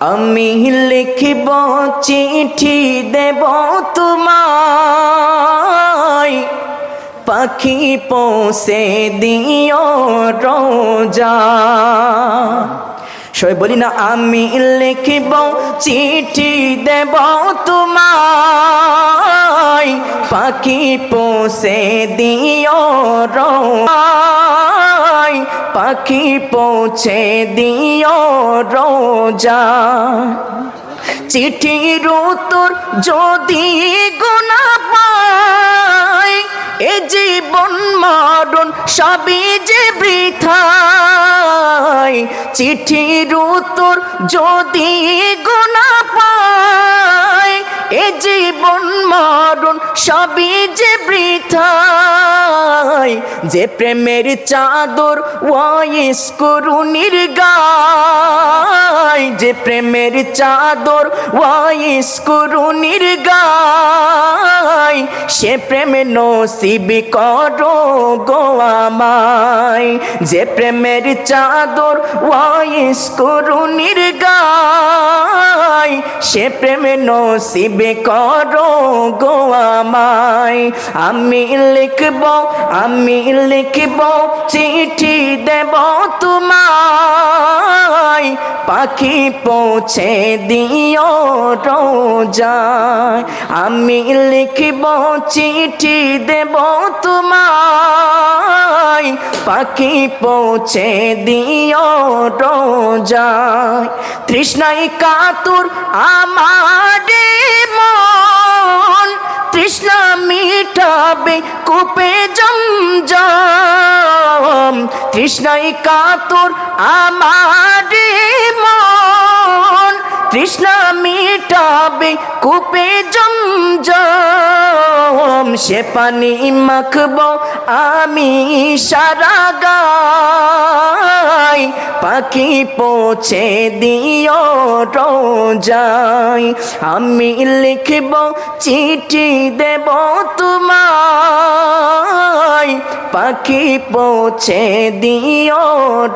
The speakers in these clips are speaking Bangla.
আমি লিখিব চিঠি দেব তোমায়। পাখি পৌঁছে দিও রোজা। সবাই বলি না, আমি লিখিব চিঠি দেব তোমায়। পাখি পৌঁছে দিও রোজায় পাখি পৌঁছে দিও রোজা। চিঠির উত্তর যদি গুণা পাই এ জীবন মরণ সবই যে বৃথাই। চিঠির উত্তর যদি গুণা পাই এ জীবন মরণ সবই যে বৃথাই। যে প্রেমের চাদর ওয়াইস করুনির গায় যে প্রেমের চাদর ওয়াইস করুনির গায় সে প্রেমে নসিব করো গো আমায়। যে প্রেমের চাদর ওয়াইস করুনির গায় সে প্রেমে নসিব করো গো আমায়। আমি লিখব আমি লিখব, চিঠি দেব তোমায়। পাখি পৌঁছে দিও রোজায়। আমি লিখব, চিঠি দেব তোমায়। পাখি পৌঁছে দিও রোজায়। তৃষ্ণাই কাতুর আমার মন, তৃষ্ণা মিটাবে কূপে জমজম। তৃষ্ণাই কাতুর আমার মন, তৃষ্ণা মিটাবে কূপে জমজম। সে পানি মাখব আমি সারা গাই। পাখি পৌঁছে দিও রোজাই আমি লিখব, চিঠি দেব তোমায়। পাখি পৌঁছে দিও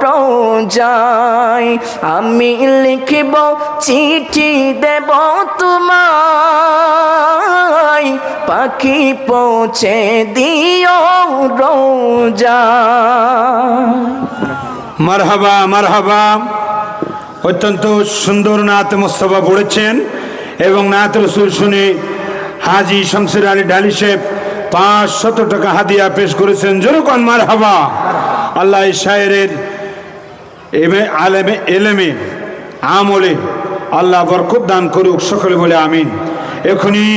রোজাই আমি লিখব, চিঠি দেব তোমায়। পাখি পৌঁছে দিও রোজা। মারহাবা মারহাবা। অত্যন্ত সুন্দর নাত মোস্তফা পড়েছেন এবং নাত রসুল শুনে হাজি শমসির আলী ডালি সাহেব পাঁচ শত টাকা হাদিয়া পেশ করেছেন। যেরকম মারহাবা। আল্লাহ শায়েরের এমে, আলেমে, এলেমে, আমলে আল্লাহ বরকত দান করুক, সকলে বলে আমিন। এখনই